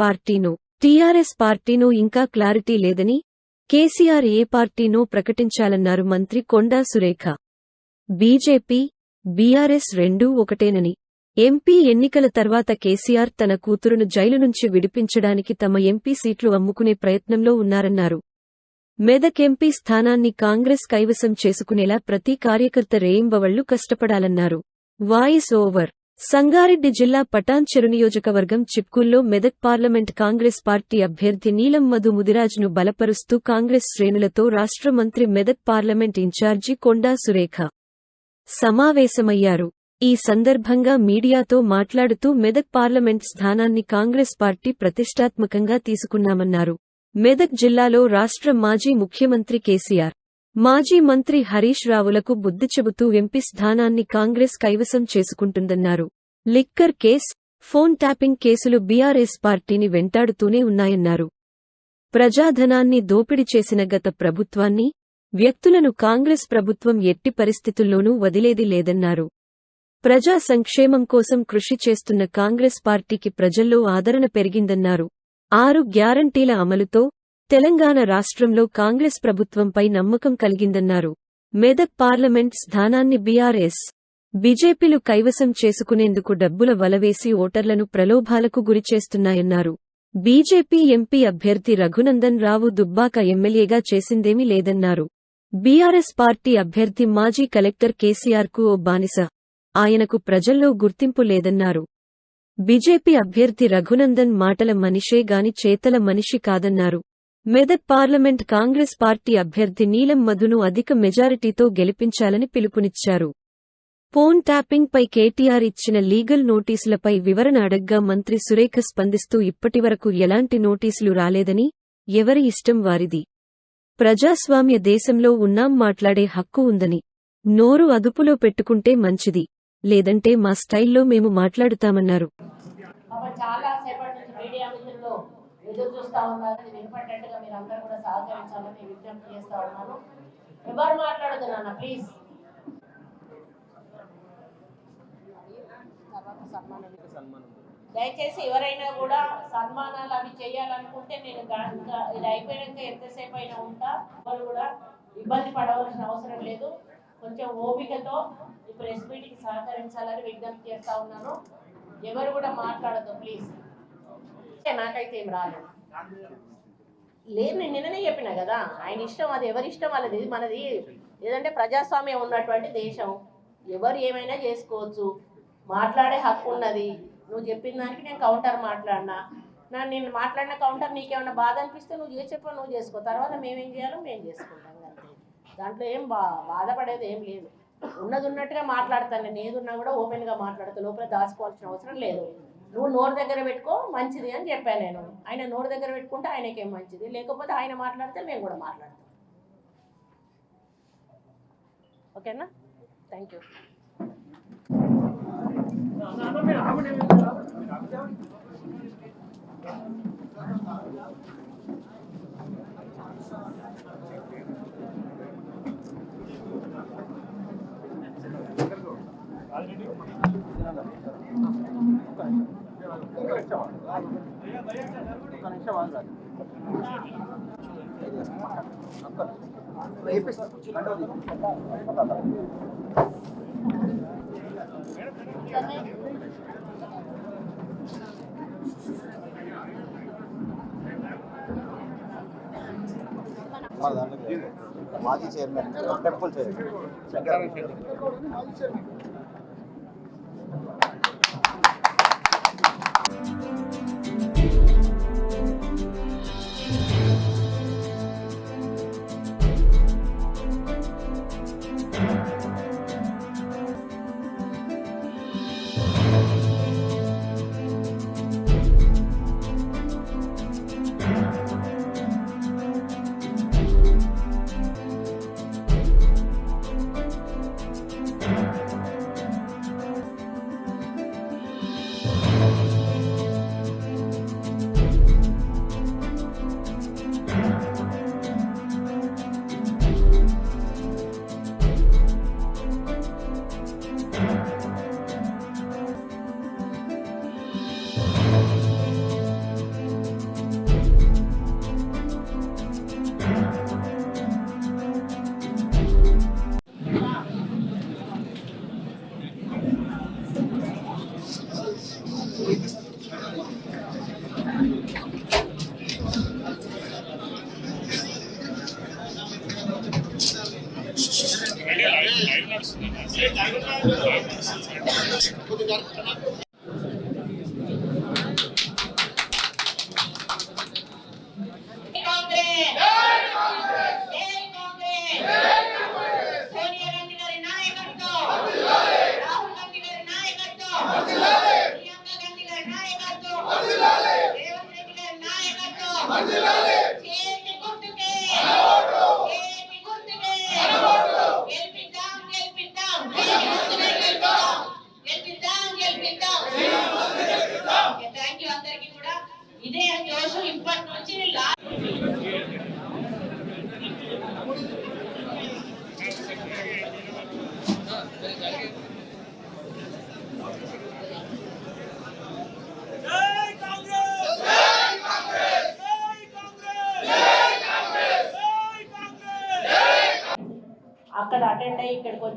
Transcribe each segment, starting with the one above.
పార్టీను TRS పార్టీను ఇంకా clarity లేదని కేసీఆర్ ఏ పార్టీనో ప్రకటించాలన్నారు మంత్రి కొండా సురేఖ. బీజేపీ బీఆర్ఎస్ రెండూ ఒకటేనని. ఎంపీ ఎన్నికల తర్వాత కేసీఆర్ తన కూతురును జైలు నుంచి విడిపించడానికి తమ ఎంపీ సీట్లు అమ్ముకునే ప్రయత్నంలో ఉన్నారన్నారు. మెదక్ ఎంపీ స్థానాన్ని కాంగ్రెస్ కైవసం చేసుకునేలా ప్రతి కార్యకర్త రేయింబవళ్ళు కష్టపడాలన్నారు. Voice over. సంగారెడ్డి జిల్లా పటాన్చెరు నియోజకవర్గం చిప్కుల్లో మెదక్ పార్లమెంట్ కాంగ్రెస్ పార్టీ అభ్యర్థి నీలం మధు ముదిరాజ్ను బలపరుస్తూ కాంగ్రెస్ శ్రేణులతో రాష్ట్ర మంత్రి మెదక్ పార్లమెంట్ ఇన్ఛార్జి కొండా సురేఖ సమావేశమయ్యారు. ఈ సందర్భంగా మీడియాతో మాట్లాడుతూ మెదక్ పార్లమెంట్ స్థానాన్ని కాంగ్రెస్ పార్టీ ప్రతిష్టాత్మకంగా తీసుకున్నామన్నారు. మెదక్ జిల్లాలో రాష్ట్ర మాజీ ముఖ్యమంత్రి కేసీఆర్ మాజీ మంత్రి హరీష్ రావులకు బుద్ధి చెబుతూ ఎంపీ స్థానాన్ని కాంగ్రెస్ కైవసం చేసుకుంటుందన్నారు. లిక్కర్ కేస్ ఫోన్ ట్యాపింగ్ కేసులు బీఆర్ఎస్ పార్టీని వెంటాడుతూనే ఉన్నాయన్నారు. ప్రజాధనాన్ని దోపిడీ చేసిన గత ప్రభుత్వాన్ని వ్యక్తులను కాంగ్రెస్ ప్రభుత్వం ఎట్టి పరిస్థితుల్లోనూ వదిలేది లేదన్నారు. ప్రజా సంక్షేమం కోసం కృషి చేస్తున్న కాంగ్రెస్ పార్టీకి ప్రజల్లో ఆదరణ పెరిగిందన్నారు. ఆరు గ్యారంటీల అమలుతో తెలంగాణ రాష్ట్రంలో కాంగ్రెస్ ప్రభుత్వంపై నమ్మకం కలిగిందన్నారు. మెదక్ పార్లమెంట్ స్థానాన్ని బీఆర్ఎస్ బీజేపీలు కైవసం చేసుకునేందుకు డబ్బుల వలవేసి ఓటర్లను ప్రలోభాలకు గురిచేస్తున్నాయన్నారు. బీజేపీ ఎంపీ అభ్యర్థి రఘునందన్ రావు దుబ్బాక ఎమ్మెల్యేగా చేసిందేమీ లేదన్నారు. బీఆర్ఎస్ పార్టీ అభ్యర్థి మాజీ కలెక్టర్ కేసీఆర్కు ఓ బానిస. ఆయనకు ప్రజల్లో గుర్తింపు లేదన్నారు. బీజేపీ అభ్యర్థి రఘునందన్ మాటల మనిషే గాని చేతల మనిషి కాదన్నారు. మెదక్ పార్లమెంట్ కాంగ్రెస్ పార్టీ అభ్యర్థి నీలం మధును అధిక మెజారిటీతో గెలిపించాలని పిలుపునిచ్చారు. ఫోన్ ట్యాపింగ్ పై కేటీఆర్ ఇచ్చిన లీగల్ నోటీసులపై వివరణ అడగ్గా మంత్రి సురేఖ స్పందిస్తూ ఇప్పటివరకు ఎలాంటి నోటీసులు రాలేదని ఎవరి ఇష్టం వారిది? ప్రజాస్వామ్య దేశంలో ఉన్నాం మాట్లాడే హక్కు ఉందని. నోరు అదుపులో పెట్టుకుంటే మంచిది. లేదంటే మా స్టైల్లో మేము మాట్లాడుతామన్నారు. చాలా సేపటి నుంచి మీడియా మిత్రులు ఎదురు చూస్తా ఉన్నారు. ఇది వినపడ్డట్టుగా మీరు అందరూ కూడా సహకరించాలని విజ్ఞప్తి చేస్తా ఉన్నాను. ఎవరు మాట్లాడదు నాన్న ప్లీజ్. దయచేసి ఎవరైనా కూడా సన్మానాలు అవి చేయాలనుకుంటే నేను ఇది అయిపోయాక ఎంతసేపు అయినా ఉంటా. వాళ్ళు కూడా ఇబ్బంది పడవలసిన అవసరం లేదు. కొంచెం ఓపికతో ఈ ప్రెస్ సహకరించాలని విజ్ఞప్తి చేస్తా ఉన్నాను. ఎవరు కూడా మాట్లాడద్దు ప్లీజ్. నాకైతే ఏం రాలేదు లేదు నేను నిన్ననే చెప్పిన కదా ఆయన ఇష్టం అది ఎవరి ఇష్టం వాళ్ళది ఇది మనది. ఏదంటే ప్రజాస్వామ్యం ఉన్నటువంటి దేశం. ఎవరు ఏమైనా చేసుకోవచ్చు. మాట్లాడే హక్కు ఉన్నది. నువ్వు చెప్పిన దానికి నేను కౌంటర్ మాట్లాడినా. నా నేను మాట్లాడిన కౌంటర్ నీకేమైనా బాధ అనిపిస్తే నువ్వు చేసి చెప్పు నువ్వు చేసుకో. తర్వాత మేమేం చేయాలో మేము చేసుకుంటాం అంతే. దాంట్లో ఏం బా బాధపడేది ఏం లేదు. ఉన్నది ఉన్నట్టుగా మాట్లాడతాను నేను. ఏదున్నా కూడా ఓపెన్గా మాట్లాడతా. లోపల దాచుకోవాల్సిన అవసరం లేదు. నువ్వు నోరు దగ్గర పెట్టుకో మంచిది అని చెప్పాను నేను. ఆయన నోరు దగ్గర పెట్టుకుంటే ఆయనకేం మంచిది? లేకపోతే ఆయన మాట్లాడితే మేము కూడా మాట్లాడతాం. ఓకేనా? థ్యాంక్ యూ మన మాజీ చైర్మన్ టెంపుల్ చైర్మన్ Bye.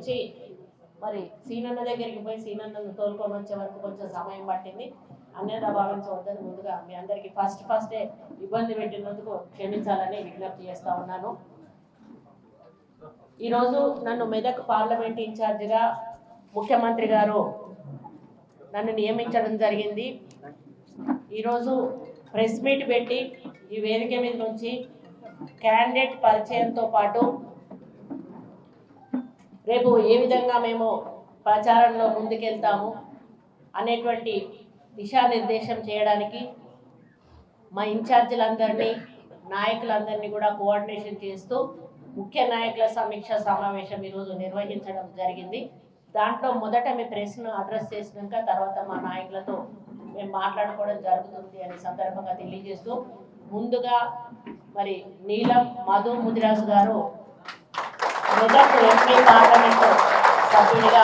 వచ్చి మరి సీనన్న దగ్గరికి పోయి సీనన్నను తోలుకొని వచ్చే వరకు కొంచెం సమయం పట్టింది. అన్యత భావించవద్దని ముందుగా. మీ అందరికి ఫస్ట్ ఫస్టే ఇబ్బంది పెట్టినందుకు క్షమించాలని విజ్ఞప్తి చేస్తా ఉన్నాను. ఈరోజు నన్ను మెదక్ పార్లమెంట్ ఇన్ఛార్జిగా ముఖ్యమంత్రి గారు నన్ను నియమించడం జరిగింది. ఈరోజు ప్రెస్ మీట్ పెట్టి ఈ వేదిక మీద నుంచి క్యాండిడేట్ పరిచయంతో పాటు రేపు ఏ విధంగా మేము ప్రచారంలో ముందుకెళ్తాము అనేటువంటి దిశానిర్దేశం చేయడానికి మా ఇన్ఛార్జీలందరినీ నాయకులందరినీ కూడా కోఆర్డినేషన్ చేస్తూ ముఖ్య నాయకుల సమీక్ష సమావేశం ఈరోజు నిర్వహించడం జరిగింది. దాంట్లో మొదట మీ ప్రెస్ను అడ్రస్ చేసినాక తర్వాత మా నాయకులతో మేము మాట్లాడుకోవడం జరుగుతుంది అనే సందర్భంగా తెలియజేస్తూ ముందుగా మరి నీలం మధు ముదిరాజు గారు మెదక్ ఎంపీ పార్లమెంటు సభ్యుడిగా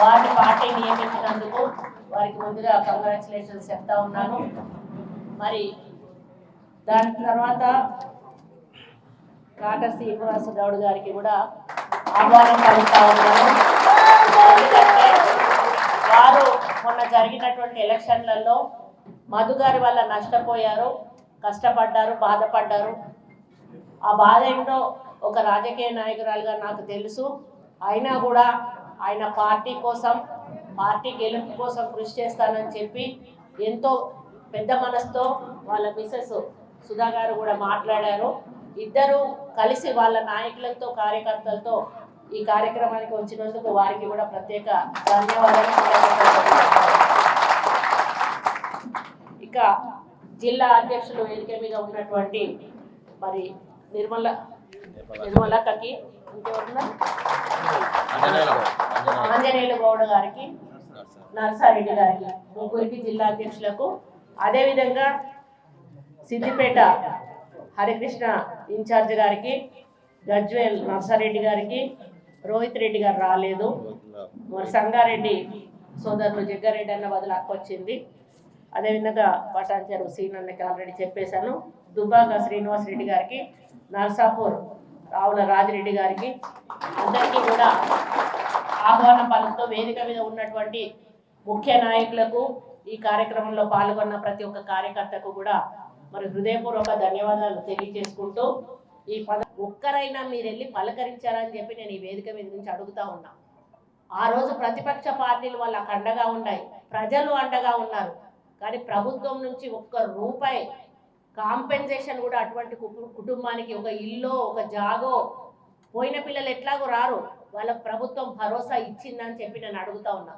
వారిని పార్టీ నియమించినందుకు వారికి ముందుగా కంగ్రాచులేషన్స్ చెప్తా ఉన్నాను. మరి దాని తర్వాత కాట శ్రీనివాస గౌడ్ గారికి కూడా ఆహ్వానం కలుగుతా ఉన్నాను. ఎందుకంటే వారు మొన్న జరిగినటువంటి ఎలక్షన్లలో మధు గారి వల్ల నష్టపోయారు కష్టపడ్డారు బాధపడ్డారు. ఆ బాధ ఏంటో ఒక రాజకీయ నాయకురాలుగా నాకు తెలుసు. అయినా కూడా ఆయన పార్టీ కోసం పార్టీ గెలుపు కోసం కృషి చేస్తానని చెప్పి ఎంతో పెద్ద మనసుతో వాళ్ళ మిసెస్ సుధా గారు కూడా మాట్లాడారు. ఇద్దరు కలిసి వాళ్ళ నాయకులతో కార్యకర్తలతో ఈ కార్యక్రమానికి వచ్చినందుకు వారికి కూడా ప్రత్యేక ధన్యవాదాలు. ఇక జిల్లా అధ్యక్షులు వేదిక మీద ఉన్నటువంటి మరి నిర్మల నిర్మలక్కకి ఇంకెవరున్నారు ఆంజనేయులు గౌడ గారికి నర్సారెడ్డి గారికి ముగ్గురికి జిల్లా అధ్యక్షులకు. అదేవిధంగా సిద్దిపేట హరికృష్ణ ఇన్ఛార్జ్ గారికి గజ్వేల్ నర్సారెడ్డి గారికి రోహిత్ రెడ్డి గారు రాలేదు. మరి సంగారెడ్డి సోదరులు జగ్గారెడ్డి అన్న బదులు అక్క వచ్చింది. అదేవిధంగా పటాన్చెరు సీన్ అన్నకి ఆల్రెడీ చెప్పేశాను. దుబ్బాక శ్రీనివాస్ రెడ్డి గారికి నర్సాపూర్ రావుల రాజిరెడ్డి గారికి అందరికీ కూడా ఆహ్వానం పలుకుతూ వేదిక మీద ఉన్నటువంటి ముఖ్య నాయకులకు ఈ కార్యక్రమంలో పాల్గొన్న ప్రతి ఒక్క కార్యకర్తకు కూడా మరి హృదయపూర్వక ధన్యవాదాలు తెలియజేసుకుంటూ ఈ పద ఒక్కరైనా మీరు వెళ్ళి పలకరించారని చెప్పి నేను ఈ వేదిక మీద నుంచి అడుగుతా ఉన్నా. ఆ రోజు ప్రతిపక్ష పార్టీలు వాళ్ళకు అండగా ఉన్నాయి. ప్రజలు అండగా ఉన్నారు. కానీ ప్రభుత్వం నుంచి ఒక్క రూపాయి కాంపెన్సేషన్ కూడా అటువంటి కుటుంబానికి ఒక ఇల్లో ఒక జాగో. పోయిన పిల్లలు ఎట్లాగో రారు. వాళ్ళకు ప్రభుత్వం భరోసా ఇచ్చిందని చెప్పి నేను అడుగుతా ఉన్నా.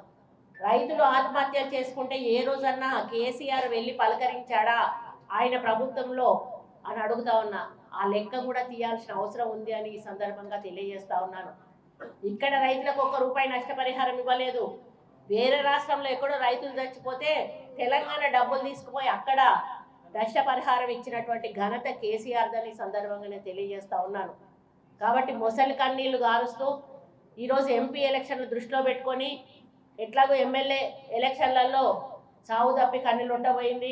రైతులు ఆత్మహత్యలు చేసుకుంటే ఏ రోజన్నా కేసీఆర్ వెళ్ళి పలకరించాడా ఆయన ప్రభుత్వంలో అని అడుగుతా ఉన్నా. ఆ లెక్క కూడా తీయాల్సిన అవసరం ఉంది అని ఈ సందర్భంగా తెలియజేస్తా ఉన్నాను. ఇక్కడ రైతులకు ఒక్క రూపాయి నష్టపరిహారం ఇవ్వలేదు. వేరే రాష్ట్రంలో ఎక్కడో రైతులు చచ్చిపోతే తెలంగాణ డబ్బులు తీసుకుపోయి అక్కడ నష్టపరిహారం ఇచ్చినటువంటి ఘనత కేసీఆర్ అని సందర్భంగా నేను తెలియజేస్తా ఉన్నాను. కాబట్టి మొసలి కన్నీళ్ళు గారుస్తూ ఈరోజు ఎంపీ ఎలక్షన్లు దృష్టిలో పెట్టుకొని ఎట్లాగో ఎమ్మెల్యే ఎలక్షన్లలో సాగు తప్పి కన్నీళ్ళు ఉండబోయింది.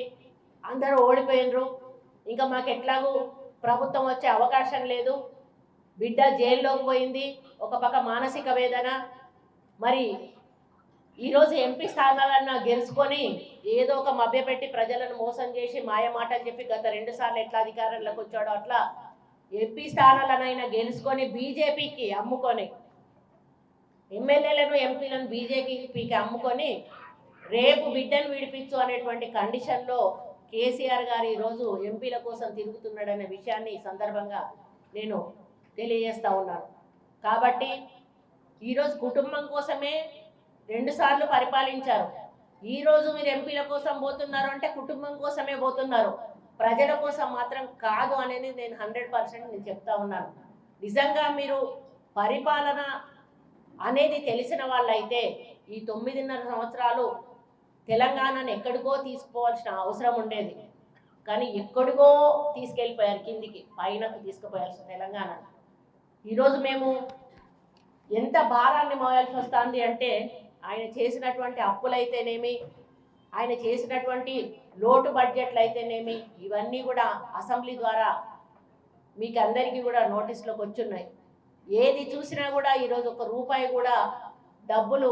అందరూ ఓడిపోయినరు. ఇంకా మాకు ఎట్లాగూ ప్రభుత్వం వచ్చే అవకాశం లేదు. బిడ్డ జైల్లోకి పోయింది. ఒక పక్క మానసిక వేదన. మరి ఈరోజు ఎంపీ స్థానాలన్నా గెలుచుకొని ఏదో ఒక మభ్యపెట్టి ప్రజలను మోసం చేసి మాయమాటలు చెప్పి గత రెండు సార్లు ఎట్లా అధికారంలోకి వచ్చాడో అట్లా ఎంపీ స్థానాలనైనా గెలుచుకొని బీజేపీకి అమ్ముకొని ఎమ్మెల్యేలను ఎంపీలను బీజేపీకి అమ్ముకొని రేపు బిడ్డను విడిపించు అనేటువంటి కండిషన్లో కేసీఆర్ గారు ఈరోజు ఎంపీల కోసం తిరుగుతున్నాడనే విషయాన్ని ఈ సందర్భంగా నేను తెలియజేస్తా ఉన్నాను. కాబట్టి ఈరోజు కుటుంబం కోసమే రెండుసార్లు పరిపాలించారు. ఈరోజు మీరు ఎంపీల కోసం పోతున్నారు అంటే కుటుంబం కోసమే పోతున్నారు. ప్రజల కోసం మాత్రం కాదు అనేది నేను హండ్రెడ్ పర్సెంట్ నేను చెప్తా ఉన్నాను. నిజంగా మీరు పరిపాలన అనేది తెలిసిన వాళ్ళైతే ఈ తొమ్మిదిన్నర సంవత్సరాలు తెలంగాణను ఎక్కడికో తీసుకోవాల్సిన అవసరం ఉండేది. కానీ ఎక్కడికో తీసుకెళ్ళిపోయారు కిందికి పైనకు తీసుకుపోయాల్సిన తెలంగాణ. ఈరోజు మేము ఎంత భారాన్ని మోయాల్సి వస్తుంది అంటే ఆయన చేసినటువంటి అప్పులైతేనేమి ఆయన చేసినటువంటి లోటు బడ్జెట్లు అయితేనేమి ఇవన్నీ కూడా అసెంబ్లీ ద్వారా మీకు అందరికీ కూడా నోటీసులోకి వచ్చున్నాయి. ఏది చూసినా కూడా ఈరోజు ఒక రూపాయి కూడా డబ్బులు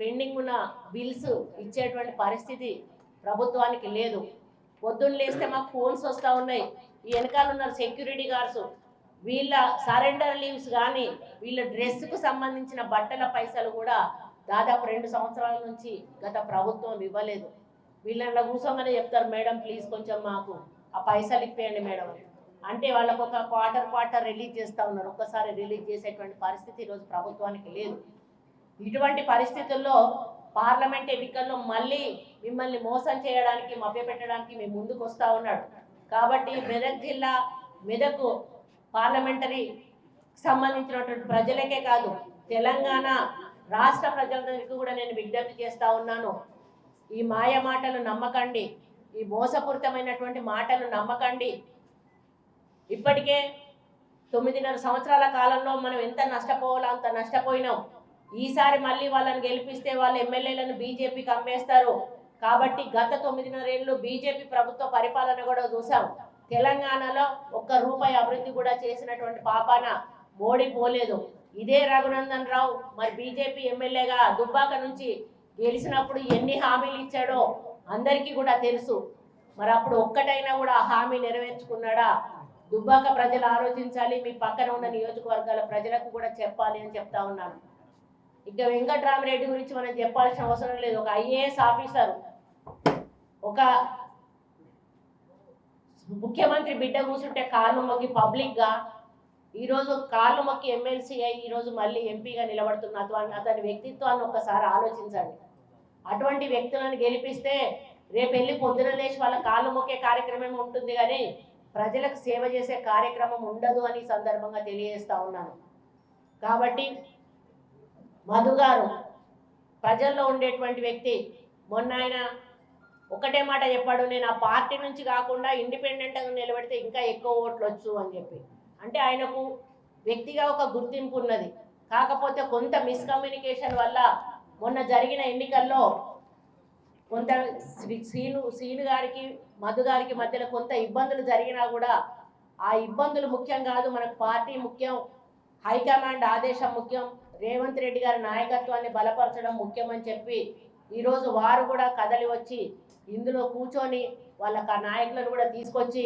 పెండింగ్ ఉన్న బిల్స్ ఇచ్చేటువంటి పరిస్థితి ప్రభుత్వానికి లేదు. పొద్దున్న లేస్తే మాకు ఫోన్స్ వస్తూ ఉన్నాయి. ఈ వెనకాల ఉన్న సెక్యూరిటీ గార్డ్స్ వీళ్ళ సరెండర్ లీవ్స్ కానీ వీళ్ళ డ్రెస్కు సంబంధించిన బట్టల పైసలు కూడా దాదాపు రెండు సంవత్సరాల నుంచి గత ప్రభుత్వం ఇవ్వలేదు. వీళ్ళ కూర్చోగానే చెప్తారు మేడం ప్లీజ్ కొంచెం మాకు ఆ పైసలు ఇప్పేయండి మేడం అంటే వాళ్ళకు ఒక క్వార్టర్ క్వార్టర్ రిలీజ్ చేస్తూ ఉన్నారు. ఒక్కసారి రిలీజ్ చేసేటువంటి పరిస్థితి ఈరోజు ప్రభుత్వానికి లేదు. ఇటువంటి పరిస్థితుల్లో పార్లమెంట్ ఎన్నికల్లో మళ్ళీ మిమ్మల్ని మోసం చేయడానికి మభ్యపెట్టడానికి మేము ముందుకు వస్తూ ఉన్నాడు. కాబట్టి మెదక్ జిల్లా మెదక్ పార్లమెంటరీ సంబంధించినటువంటి ప్రజలకే కాదు తెలంగాణ రాష్ట్ర ప్రజలందరికీ కూడా నేను విజ్ఞప్తి చేస్తా ఉన్నాను. ఈ మాయ మాటలు నమ్మకండి. ఈ మోసపూరితమైనటువంటి మాటలు నమ్మకండి. ఇప్పటికే తొమ్మిదిన్నర సంవత్సరాల కాలంలో మనం ఎంత నష్టపోవాలో అంత నష్టపోయినాం. ఈసారి మళ్ళీ వాళ్ళని గెలిపిస్తే వాళ్ళు ఎమ్మెల్యేలను బీజేపీకి అమ్మేస్తారు. కాబట్టి గత తొమ్మిదిన్నర ఏళ్ళు బీజేపీ ప్రభుత్వ పరిపాలన కూడా చూసాం. తెలంగాణలో ఒక్క రూపాయి అభివృద్ధి కూడా చేసినటువంటి పాపాన మోడీ పోలేదు. ఇదే రఘునందన్ రావు. మరి బీజేపీ ఎమ్మెల్యేగా దుబ్బాక నుంచి గెలిచినప్పుడు ఎన్ని హామీలు ఇచ్చాడో అందరికీ కూడా తెలుసు. మరి అప్పుడు ఒక్కటైనా కూడా ఆ హామీ నెరవేర్చుకున్నాడా? దుబ్బాక ప్రజలు ఆలోచించాలి మీ పక్కన ఉన్న నియోజకవర్గాల ప్రజలకు కూడా చెప్పాలి అని చెప్తా ఉన్నాను. ఇక వెంకట్రామరెడ్డి గురించి మనం చెప్పాల్సిన అవసరం లేదు. ఒక ఐఏఎస్ ఆఫీసర్ ఒక ముఖ్యమంత్రి బిడ్డ కూర్చుంటే కాళ్ళు మొగ్గి పబ్లిక్గా ఈరోజు కాళ్ళు మొక్కి ఎమ్మెల్సీ అయి ఈరోజు మళ్ళీ ఎంపీగా నిలబడుతున్న అతని అతని వ్యక్తిత్వాన్ని ఒక్కసారి ఆలోచించండి. అటువంటి వ్యక్తులను గెలిపిస్తే రేపు వెళ్ళి పొద్దున లేచి వాళ్ళ కాళ్ళు మొక్కే కార్యక్రమం ఉంటుంది కానీ ప్రజలకు సేవ చేసే కార్యక్రమం ఉండదు అని సందర్భంగా తెలియజేస్తా ఉన్నాను. కాబట్టి మధు గారు ప్రజల్లో ఉండేటువంటి వ్యక్తి మొన్న ఆయన ఒకటే మాట చెప్పాడు నేను ఆ పార్టీ నుంచి కాకుండా ఇండిపెండెంట్గా నిలబెడితే ఇంకా ఎక్కువ ఓట్లు వచ్చు అని చెప్పి. అంటే ఆయనకు వ్యక్తిగా ఒక గుర్తింపు ఉన్నది. కాకపోతే కొంత మిస్కమ్యూనికేషన్ వల్ల మొన్న జరిగిన ఎన్నికల్లో కొంత శ్రీ- శ్రీను శ్రీను గారికి మధు గారికి మధ్యలో కొంత ఇబ్బందులు జరిగినా కూడా ఆ ఇబ్బందులు ముఖ్యం కాదు. మనకు పార్టీ ముఖ్యం హైకమాండ్ ఆదేశం ముఖ్యం రేవంత్ రెడ్డి గారి నాయకత్వాన్ని బలపరచడం ముఖ్యమని చెప్పి ఈరోజు వారు కూడా కదలి వచ్చి ఇందులో కూర్చొని వాళ్ళ ఆ నాయకులను కూడా తీసుకొచ్చి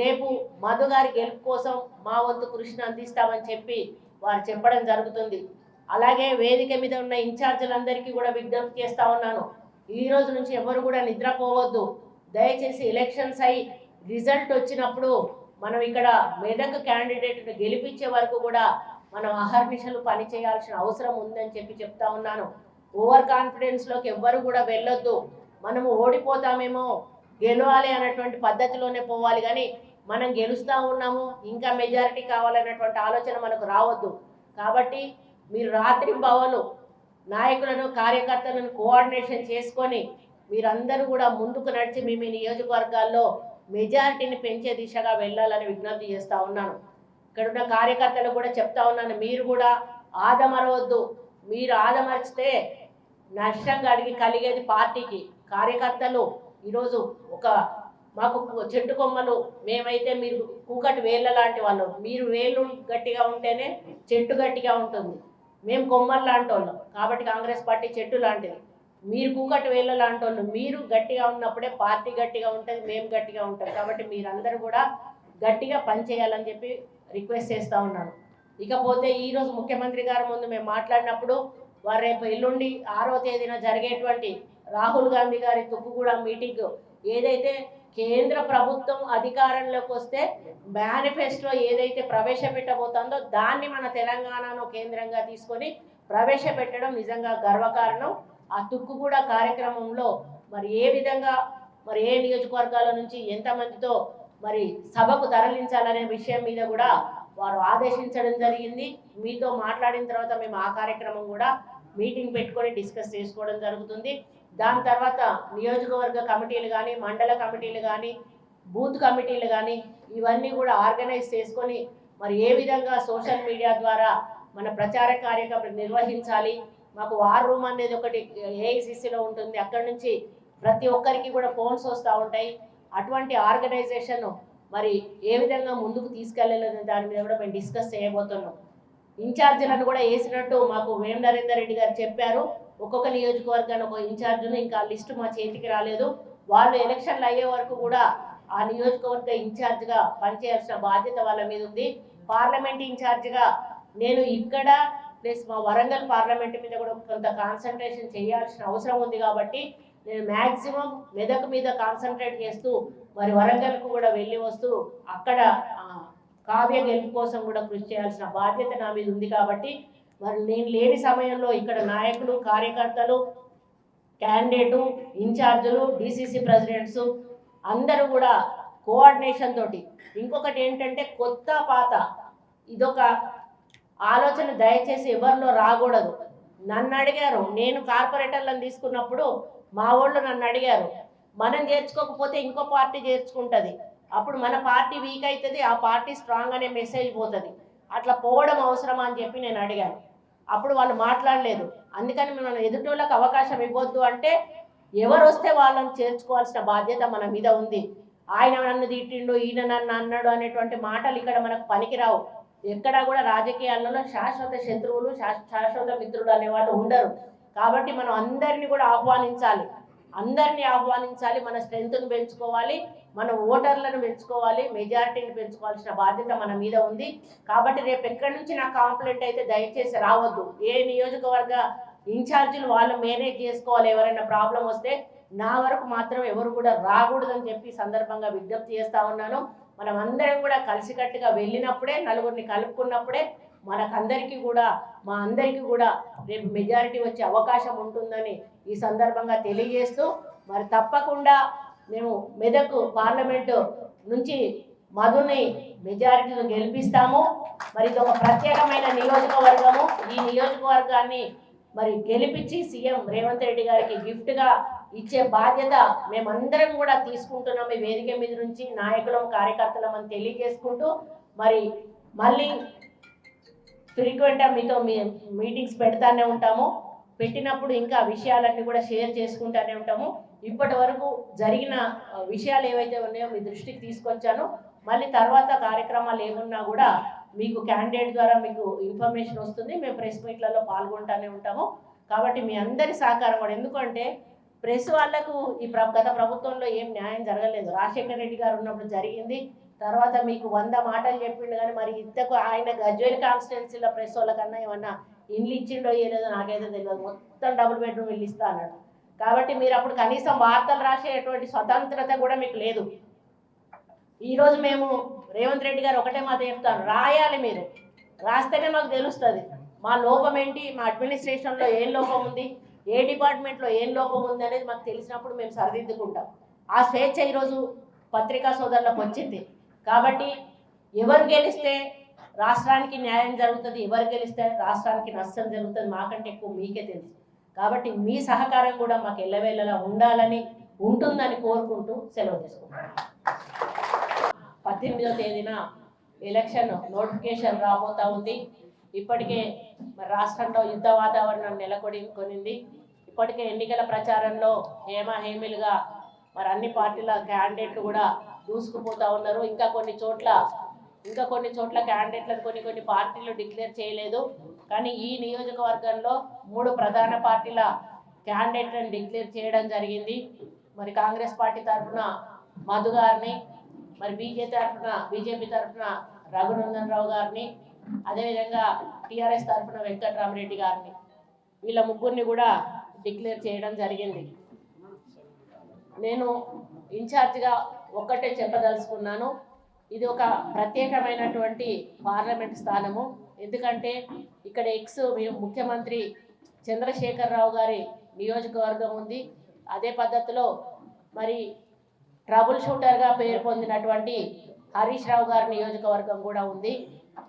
రేపు మధు గారి గెలుపు కోసం మా వంతు కృషిని అందిస్తామని చెప్పి వారు చెప్పడం జరుగుతుంది. అలాగే వేదిక మీద ఉన్న ఇన్ఛార్జీలందరికీ కూడా విజ్ఞప్తి చేస్తా ఉన్నాను. ఈ రోజు నుంచి ఎవరు కూడా నిద్రపోవద్దు. దయచేసి ఎలక్షన్స్ అయి రిజల్ట్ వచ్చినప్పుడు మనం ఇక్కడ మెదక్ క్యాండిడేట్ను గెలిపించే వరకు కూడా మనం అహర్నిశలు పని చేయాల్సిన అవసరం ఉందని చెప్పి చెప్తా ఉన్నాను. ఓవర్ కాన్ఫిడెన్స్లోకి ఎవ్వరు కూడా వెళ్ళొద్దు. మనము ఓడిపోతామేమో గెలవాలి అన్నటువంటి పద్ధతిలోనే పోవాలి కానీ మనం గెలుస్తూ ఉన్నాము ఇంకా మెజారిటీ కావాలన్నటువంటి ఆలోచన మనకు రావద్దు. కాబట్టి మీరు రాత్రి భవలు నాయకులను కార్యకర్తలను కోఆర్డినేషన్ చేసుకొని మీరందరూ కూడా ముందుకు నడిచి మీ మీ నియోజకవర్గాల్లో మెజారిటీని పెంచే దిశగా వెళ్ళాలని విజ్ఞప్తి చేస్తూ ఉన్నాను. ఇక్కడ ఉన్న కార్యకర్తలు కూడా చెప్తా ఉన్నాను మీరు కూడా ఆదమరవద్దు. మీరు ఆదమరిస్తే నష్టం కలిగి కలిగేది పార్టీకి కార్యకర్తలు. ఈరోజు ఒక మాకు చెట్టు కొమ్మలు మేమైతే మీరు కూకటి వేళ్ళ లాంటి వాళ్ళు. మీరు వేళ్ళు గట్టిగా ఉంటేనే చెట్టు గట్టిగా ఉంటుంది. మేము కొమ్మలు లాంటి వాళ్ళం కాబట్టి కాంగ్రెస్ పార్టీ చెట్టు లాంటిది. మీరు కూకటి వేళ్ళ లాంటి వాళ్ళు మీరు గట్టిగా ఉన్నప్పుడే పార్టీ గట్టిగా ఉంటుంది మేము గట్టిగా ఉంటాం. కాబట్టి మీరందరూ కూడా గట్టిగా పనిచేయాలని చెప్పి రిక్వెస్ట్ చేస్తూ ఉన్నాను. ఇకపోతే ఈరోజు ముఖ్యమంత్రి గారి ముందు మేము మాట్లాడినప్పుడు వారు రేపు ఎల్లుండి ఆరో తేదీన జరిగేటువంటి రాహుల్ గాంధీ గారి తుక్కుగూడ మీటింగ్ ఏదైతే కేంద్ర ప్రభుత్వం అధికారంలోకి వస్తే మేనిఫెస్టో ఏదైతే ప్రవేశపెట్టబోతుందో దాన్ని మన తెలంగాణను కేంద్రంగా తీసుకొని ప్రవేశపెట్టడం నిజంగా గర్వకారణం. ఆ తుక్కుగూడ కార్యక్రమంలో మరి ఏ విధంగా మరి ఏ నియోజకవర్గాల నుంచి ఎంతమందితో మరి సభకు తరలించాలనే విషయం మీద కూడా వారు ఆదేశించడం జరిగింది. మీతో మాట్లాడిన తర్వాత మేము ఆ కార్యక్రమం కూడా మీటింగ్ పెట్టుకొని డిస్కస్ చేసుకోవడం జరుగుతుంది. దాని తర్వాత నియోజకవర్గ కమిటీలు కానీ మండల కమిటీలు కానీ బూత్ కమిటీలు కానీ ఇవన్నీ కూడా ఆర్గనైజ్ చేసుకొని మరి ఏ విధంగా సోషల్ మీడియా ద్వారా మన ప్రచార కార్యక్రమం నిర్వహించాలి? మాకు వార్ రూమ్ అనేది ఒకటి ఏఐసిసిలో ఉంటుంది. అక్కడి నుంచి ప్రతి ఒక్కరికి కూడా ఫోన్స్ వస్తూ ఉంటాయి. అటువంటి ఆర్గనైజేషన్ మరి ఏ విధంగా ముందుకు తీసుకెళ్ళలేదు దాని మీద కూడా మేము డిస్కస్ చేయబోతున్నాం. ఇన్ఛార్జీలను కూడా వేసినట్టు మాకు వేం నరేందర్ రెడ్డి గారు చెప్పారు. ఒక్కొక్క నియోజకవర్గాన్ని ఒక ఇన్ఛార్జ్ను ఇంకా లిస్టు మా చేతికి రాలేదు. వాళ్ళు ఎలక్షన్లు అయ్యే వరకు కూడా ఆ నియోజకవర్గ ఇన్ఛార్జ్గా పనిచేయాల్సిన బాధ్యత వాళ్ళ మీద ఉంది. పార్లమెంట్ ఇన్ఛార్జ్గా నేను ఇక్కడ ప్లస్ మా వరంగల్ పార్లమెంట్ మీద కూడా కొంత కాన్సన్ట్రేషన్ చేయాల్సిన అవసరం ఉంది కాబట్టి నేను మ్యాక్సిమం మెదక్ మీద కాన్సన్ట్రేట్ చేస్తూ మరి వరంగల్కు కూడా వెళ్ళి వస్తూ అక్కడ కావ్య గెలుపు కోసం కూడా కృషి చేయాల్సిన బాధ్యత నా మీద ఉంది కాబట్టి మరి నేను లేని సమయంలో ఇక్కడ నాయకులు కార్యకర్తలు క్యాండిడేటు ఇన్ఛార్జులు డిసిసి ప్రెసిడెంట్స్ అందరూ కూడా కోఆర్డినేషన్ తోటి. ఇంకొకటి ఏంటంటే కొత్త పాత ఇదొక ఆలోచన దయచేసి ఎవరిలో రాకూడదు. నన్ను అడిగారు. నేను కార్పొరేటర్లను తీసుకున్నప్పుడు మా వాళ్ళు నన్ను అడిగారు. మనం చేర్చుకోకపోతే ఇంకో పార్టీ చేర్చుకుంటుంది. అప్పుడు మన పార్టీ వీక్ అవుతుంది ఆ పార్టీ స్ట్రాంగ్ అనే మెసేజ్ పోతుంది. అట్లా పోవడం అవసరమా అని చెప్పి నేను అడిగాను. అప్పుడు వాళ్ళు మాట్లాడలేదు. అందుకని మనం ఎదుటోళ్ళకి అవకాశం ఇవ్వద్దు అంటే ఎవరు వస్తే వాళ్ళని చేర్చుకోవాల్సిన బాధ్యత మన మీద ఉంది. ఆయన నన్ను తిట్టిండు ఈయన నన్ను అన్నాడు అనేటువంటి మాటలు ఇక్కడ మనకు పనికిరావు. ఎక్కడా కూడా రాజకీయాలలో శాశ్వత శత్రువులు శాశ్వత మిత్రులు అనేవాళ్ళు ఉండరు. కాబట్టి మనం అందరినీ కూడా ఆహ్వానించాలి. అందరినీ ఆహ్వానించాలి మన స్ట్రెంగ్త్ను పెంచుకోవాలి మన ఓటర్లను పెంచుకోవాలి మెజారిటీని పెంచుకోవాల్సిన బాధ్యత మన మీద ఉంది. కాబట్టి రేపు ఎక్కడి నుంచి నాకు కాంప్లైంట్ అయితే దయచేసి రావద్దు. ఏ నియోజకవర్గ ఇన్ఛార్జీలు వాళ్ళు మేనేజ్ చేసుకోవాలి ఎవరైనా ప్రాబ్లం వస్తే నా వరకు మాత్రం ఎవరు కూడా రాకూడదని చెప్పి సందర్భంగా విజ్ఞప్తి చేస్తూ ఉన్నాను. మనం అందరం కూడా కలిసికట్టుగా వెళ్ళినప్పుడే నలుగురిని కలుపుకున్నప్పుడే మనకందరికీ కూడా మా అందరికీ కూడా రేపు మెజారిటీ వచ్చే అవకాశం ఉంటుందని ఈ సందర్భంగా తెలియజేస్తూ మరి తప్పకుండా మేము మెదక్ పార్లమెంటు నుంచి మధుని మెజారిటీను గెలిపిస్తాము. మరి ఇది ఒక ప్రత్యేకమైన నియోజకవర్గము. ఈ నియోజకవర్గాన్ని మరి గెలిపించి సీఎం రేవంత్ రెడ్డి గారికి గిఫ్ట్గా ఇచ్చే బాధ్యత మేమందరం కూడా తీసుకుంటున్నాం. ఈ వేదిక మీద నుంచి నాయకులం కార్యకర్తలం అని తెలియజేసుకుంటూ మరి మళ్ళీ ఫ్రీక్వెంట్గా మీతో మీ మీటింగ్స్ పెడతానే ఉంటాము. పెట్టినప్పుడు ఇంకా విషయాలన్నీ కూడా షేర్ చేసుకుంటానే ఉంటాము. ఇప్పటి వరకు జరిగిన విషయాలు ఏవైతే ఉన్నాయో మీ దృష్టికి తీసుకొచ్చాను. మళ్ళీ తర్వాత కార్యక్రమాలు ఏమున్నా కూడా మీకు క్యాండిడేట్ ద్వారా మీకు ఇన్ఫర్మేషన్ వస్తుంది. మేము ప్రెస్ మీట్లలో పాల్గొంటానే ఉంటాము. కాబట్టి మీ అందరి సహకారం కూడా. ఎందుకంటే ప్రెస్ వాళ్ళకు ఈ గత ప్రభుత్వంలో ఏం న్యాయం జరగలేదు. రాజశేఖర రెడ్డి గారు ఉన్నప్పుడు జరిగింది. తర్వాత మీకు వంద మాటలు చెప్పిండు కానీ మరి ఇంతకు ఆయన గజ్వేల్ కాన్స్టిట్యున్సీలో ప్రెస్ వాళ్ళకన్నా ఏమన్నా ఇండ్లు ఇచ్చిండో ఏదో నాకైతే తెలియదు. మొత్తం డబుల్ బెడ్రూమ్ ఇల్లు ఇస్తా అన్నాడు. కాబట్టి మీరు అప్పుడు కనీసం వార్తలు రాసేటువంటి స్వతంత్రత కూడా మీకు లేదు. ఈరోజు మేము రేవంత్ రెడ్డి గారు ఒకటే మాట చెప్తాను రాయాలి మీరు. రాస్తేనే మాకు తెలుస్తుంది. మా లోపం ఏంటి? మా అడ్మినిస్ట్రేషన్లో ఏం లోపం ఉంది? ఏ డిపార్ట్మెంట్లో ఏం లోపం ఉంది అనేది మాకు తెలిసినప్పుడు మేము సరిదిద్దుకుంటాం. ఆ స్వేచ్ఛ ఈరోజు పత్రికా సోదరులకు వచ్చింది. కాబట్టి ఎవరు గెలిస్తే రాష్ట్రానికి న్యాయం జరుగుతుంది ఎవరు గెలిస్తే రాష్ట్రానికి నష్టం జరుగుతుంది మాకంటే ఎక్కువ మీకే తెలుసు. కాబట్టి మీ సహకారం కూడా మాకు ఎల్లవేళలా ఉండాలని ఉంటుందని కోరుకుంటూ సెలవు తీసుకుంటాం పద్దెనిమిదో తేదీన ఎలక్షన్ నోటిఫికేషన్ రాబోతా ఉంది. ఇప్పటికే మరి రాష్ట్రంలో యుద్ధ వాతావరణం నెలకొడి కొనింది. ఇప్పటికే ఎన్నికల ప్రచారంలో హేమ హేమిలుగా మరి అన్ని పార్టీల క్యాండిడేట్లు కూడా దూసుకుపోతా ఉన్నారు ఇంకా కొన్ని చోట్ల ఇంకా కొన్ని చోట్ల క్యాండిడేట్లను కొన్ని కొన్ని పార్టీలు డిక్లేర్ చేయలేదు. కానీ ఈ నియోజకవర్గంలో మూడు ప్రధాన పార్టీల క్యాండిడేట్లను డిక్లేర్ చేయడం జరిగింది. మరి కాంగ్రెస్ పార్టీ తరఫున మధు గారిని మరి బీజేపీ తరఫున బీజేపీ తరఫున రఘునందన్ రావు గారిని అదేవిధంగా టీఆర్ఎస్ తరఫున వెంకట్రామరెడ్డి గారిని వీళ్ళ ముగ్గురిని కూడా డిక్లేర్ చేయడం జరిగింది. నేను ఇన్ఛార్జ్గా ఒక్కటే చెప్పదలుచుకున్నాను. ఇది ఒక ప్రత్యేకమైనటువంటి పార్లమెంట్ స్థానము. ఎందుకంటే ఇక్కడ ఎక్స్ ముఖ్యమంత్రి చంద్రశేఖరరావు గారి నియోజకవర్గం ఉంది. అదే పద్ధతిలో మరి ట్రబుల్ షూటర్గా పేరు పొందినటువంటి హరీష్ రావు గారి నియోజకవర్గం కూడా ఉంది.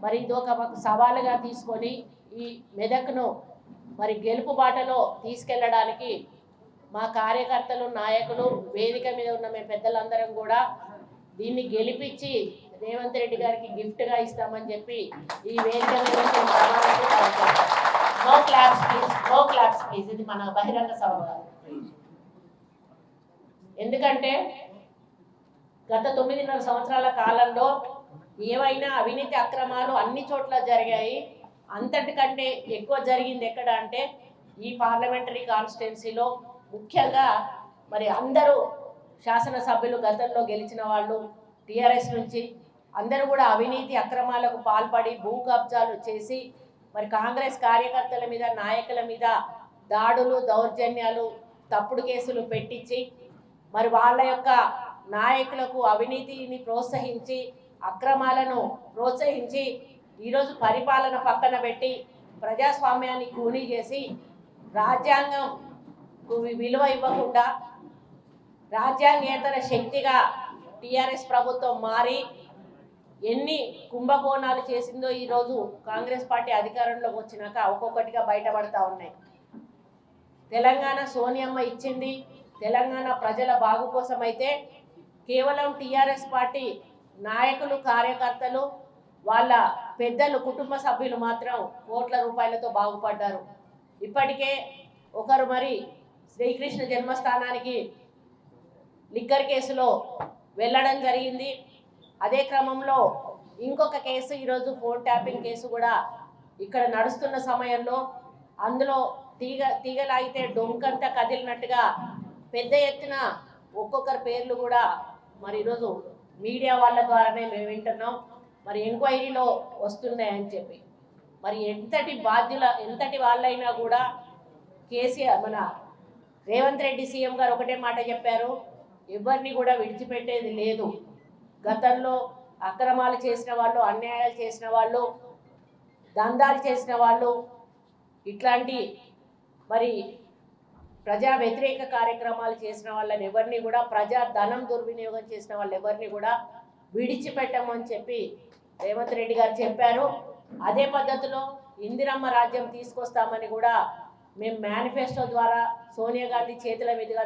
మరి ఇది ఒక మాకు సవాలుగా తీసుకొని ఈ మెదక్ను మరి గెలుపు బాటలో తీసుకెళ్ళడానికి మా కార్యకర్తలు నాయకులు వేదిక మీద ఉన్న మేము పెద్దలందరం కూడా దీన్ని గెలిపించి రేవంత్ రెడ్డి గారికి గిఫ్ట్గా ఇస్తామని చెప్పి ఈ వేదిక మీద no claps please no claps please ఇది మన బహిరంగ సభ. ఎందుకంటే గత తొమ్మిదిన్నర సంవత్సరాల కాలంలో ఏవైనా అవినీతి అక్రమాలు అన్ని చోట్ల జరిగాయి. అంతటికంటే ఎక్కువ జరిగింది ఎక్కడ అంటే ఈ పార్లమెంటరీ కాన్స్టిట్యున్సీలో ముఖ్యంగా మరి అందరూ శాసనసభ్యులు గతంలో గెలిచిన వాళ్ళు టీఆర్ఎస్ నుంచి అందరూ కూడా అవినీతి అక్రమాలకు పాల్పడి భూ కబ్జాలు చేసి మరి కాంగ్రెస్ కార్యకర్తల మీద నాయకుల మీద దాడులు దౌర్జన్యాలు తప్పుడు కేసులు పెట్టించి మరి వాళ్ళ యొక్క నాయకులకు అవినీతిని ప్రోత్సహించి అక్రమాలను ప్రోత్సహించి ఈరోజు పరిపాలన పక్కన పెట్టి ప్రజాస్వామ్యాన్ని కూనీ చేసి రాజ్యాంగం విలువ ఇవ్వకుండా రాజ్యాంగేతర శక్తిగా టిఆర్ఎస్ ప్రభుత్వం మారి ఎన్ని కుంభకోణాలు చేసిందో ఈరోజు కాంగ్రెస్ పార్టీ అధికారంలోకి వచ్చినాక ఒక్కొక్కటిగా బయటపడతా ఉన్నాయి. తెలంగాణ సోనియమ్మ ఇచ్చింది తెలంగాణ ప్రజల బాగు కోసం అయితే కేవలం టిఆర్ఎస్ పార్టీ నాయకులు కార్యకర్తలు వాళ్ళ పెద్దలు కుటుంబ సభ్యులు మాత్రం కోట్ల రూపాయలతో బాగుపడ్డారు. ఇప్పటికే ఒకరు మరి శ్రీకృష్ణ జన్మస్థానానికి లిక్కర్ కేసులో వెళ్ళడం జరిగింది. అదే క్రమంలో ఇంకొక కేసు ఈరోజు ఫోన్ ట్యాపింగ్ కేసు కూడా ఇక్కడ నడుస్తున్న సమయంలో అందులో తీగ తీగలాగితే డొంకంతా కదిలినట్టుగా పెద్ద ఎత్తున ఒక్కొక్కరి పేర్లు కూడా మరి ఈరోజు మీడియా వాళ్ళ ద్వారానే మేము వింటున్నాం. మరి ఎంక్వైరీలో వస్తున్నాయని చెప్పి. మరి ఎంతటి బాధ్యుల ఎంతటి వాళ్ళైనా కూడా కేసీఆర్ మన రేవంత్ రెడ్డి సీఎం గారు ఒకటే మాట చెప్పారు ఎవరిని కూడా విడిచిపెట్టేది లేదు. గతంలో అక్రమాలు చేసిన వాళ్ళు అన్యాయాలు చేసిన వాళ్ళు దందాలు చేసిన వాళ్ళు ఇట్లాంటి మరి ప్రజా వ్యతిరేక కార్యక్రమాలు చేసిన వాళ్ళని ఎవరిని కూడా ప్రజా ధనం దుర్వినియోగం చేసిన వాళ్ళు ఎవరిని కూడా విడిచిపెట్టమని చెప్పి రేవంత్ రెడ్డి గారు చెప్పారు. అదే పద్ధతిలో ఇందిరమ్మ రాజ్యం తీసుకొస్తామని కూడా మేము మేనిఫెస్టో ద్వారా సోనియా గాంధీ చేతుల మీదుగా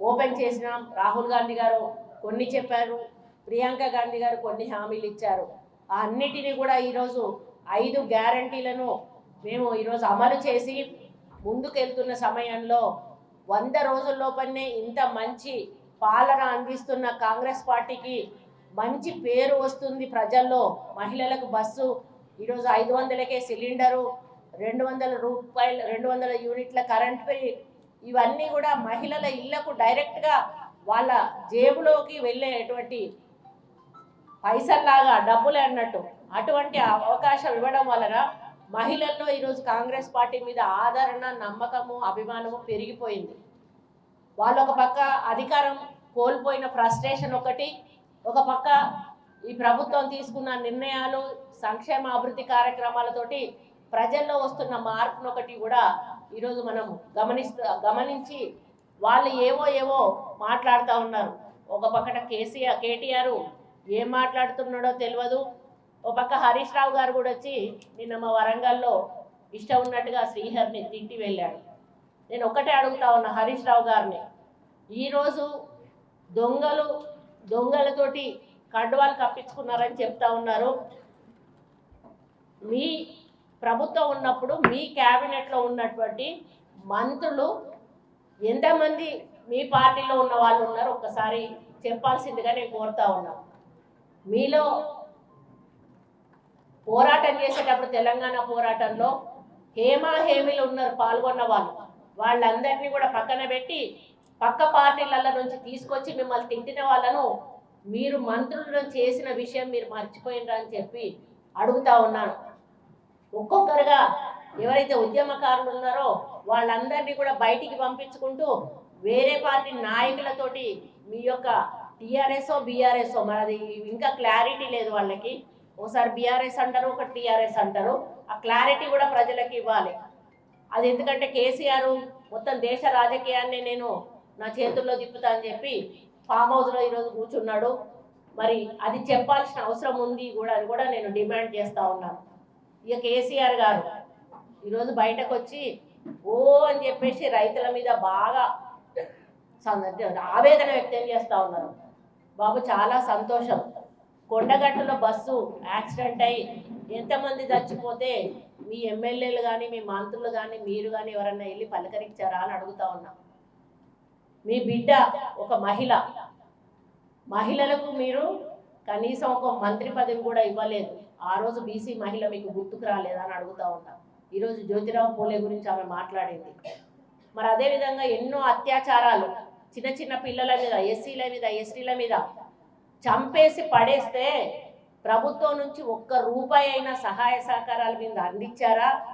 ఓపెన్ చేసినాం. రాహుల్ గాంధీ గారు కొన్ని చెప్పారు. ప్రియాంక గాంధీ గారు కొన్ని హామీలు ఇచ్చారు. ఆ అన్నిటినీ కూడా ఈరోజు ఐదు గ్యారంటీలను మేము ఈరోజు అమలు చేసి ముందుకెళ్తున్న సమయంలో వంద రోజుల్లోపనే ఇంత మంచి పాలన అందిస్తున్న కాంగ్రెస్ పార్టీకి మంచి పేరు వస్తుంది ప్రజల్లో. మహిళలకు బస్సు ఈరోజు ఐదు వందలకే సిలిండరు రెండు వందల రూపాయలు రెండు వందల యూనిట్ల కరెంట్ బిల్ ఇవన్నీ కూడా మహిళల ఇళ్ళకు డైరెక్ట్గా వాళ్ళ జేబులోకి వెళ్ళేటువంటి పైసల్లాగా డబ్బులు అన్నట్టు. అటువంటి అవకాశం ఇవ్వడం వలన మహిళల్లో ఈరోజు కాంగ్రెస్ పార్టీ మీద ఆదరణ నమ్మకము అభిమానము పెరిగిపోయింది. వాళ్ళు ఒక పక్క అధికారం కోల్పోయిన ఫ్రస్ట్రేషన్ ఒకటి ఒక పక్క ఈ ప్రభుత్వం తీసుకున్న నిర్ణయాలు సంక్షేమ అభివృద్ధి కార్యక్రమాలతోటి ప్రజల్లో వస్తున్న మార్పును ఒకటి కూడా ఈరోజు మనం గమనిస్తూ గమనించి వాళ్ళు ఏవో ఏవో మాట్లాడుతూ ఉన్నారు. ఒక పక్కన కేసీఆర్ కేటీఆర్ ఏం మాట్లాడుతున్నాడో తెలియదు ఒక పక్క హరీష్ రావు గారు కూడా వచ్చి నిన్న మా వరంగల్లో ఇష్టం ఉన్నట్టుగా శ్రీహర్ని తింటి వెళ్ళాడు. నేను ఒకటే అడుగుతా ఉన్నా హరీష్ రావు గారిని. ఈరోజు దొంగలు దొంగలతోటి కండువాలు కప్పించుకున్నారని చెప్తా ఉన్నారు. మీ ప్రభుత్వం ఉన్నప్పుడు మీ క్యాబినెట్లో ఉన్నటువంటి మంత్రులు ఎంతమంది మీ పార్టీలో ఉన్న వాళ్ళు ఉన్నారు ఒక్కసారి చెప్పాల్సిందిగా నేను కోరుతా ఉన్నా. మీలో పోరాటం చేసేటప్పుడు తెలంగాణ పోరాటంలో హేమాహేమిలు ఉన్నారు పాల్గొన్న వాళ్ళు. వాళ్ళందరినీ కూడా పక్కన పెట్టి పక్క పార్టీల నుంచి తీసుకొచ్చి మిమ్మల్ని తిట్టిన వాళ్ళను మీరు మంత్రులను చేసిన విషయం మీరు మర్చిపోయినరా అని చెప్పి అడుగుతా ఉన్నాను. ఒక్కొక్కరుగా ఎవరైతే ఉద్యమకారులు ఉన్నారో వాళ్ళందరినీ కూడా బయటికి పంపించుకుంటూ వేరే పార్టీ నాయకులతోటి మీ యొక్క టీఆర్ఎస్ఓ బీఆర్ఎస్ఓ మనది ఇంకా క్లారిటీ లేదు వాళ్ళకి. ఒకసారి బీఆర్ఎస్ అంటారు ఒక టీఆర్ఎస్ అంటారు. ఆ క్లారిటీ కూడా ప్రజలకు ఇవ్వాలి. అది ఎందుకంటే కేసీఆర్ మొత్తం దేశ రాజకీయాన్ని నేను నా చేతుల్లో తిప్పుతా అని చెప్పి ఫామ్ హౌస్లో ఈరోజు కూర్చున్నాడు. మరి అది చెప్పాల్సిన అవసరం ఉంది కూడా అని కూడా నేను డిమాండ్ చేస్తూ ఉన్నాను. ఇక కేసీఆర్ గారు ఈరోజు బయటకు వచ్చి ఓ అని చెప్పేసి రైతుల మీద బాగా సంద- ఆవేదన వ్యక్తం చేస్తూ ఉన్నారు. బాబు చాలా సంతోషం. కొండగట్టులో బస్సు యాక్సిడెంట్ అయ్యి ఎంతమంది చచ్చిపోతే మీ ఎమ్మెల్యేలు కానీ మీ మంత్రులు కానీ మీరు కానీ ఎవరన్నా వెళ్ళి పలకరించారా అని అడుగుతా ఉన్నా. మీ బిడ్డ ఒక మహిళ. మహిళలకు మీరు కనీసం ఒక మంత్రి పదవి కూడా ఇవ్వలేదు. ఆ రోజు బీసీ మహిళ మీకు గుర్తుకు రాలేదా అని అడుగుతా ఉంటాం. ఈరోజు జ్యోతిరావు పూలే గురించి ఆమె మాట్లాడింది. మరి అదేవిధంగా ఎన్నో అత్యాచారాలు చిన్న చిన్న పిల్లల మీద ఎస్సీల మీద ఎస్టీల మీద చంపేసి పడేస్తే ప్రభుత్వం నుంచి ఒక్క రూపాయి అయినా సహాయ సహకారాల మీద అందించారా?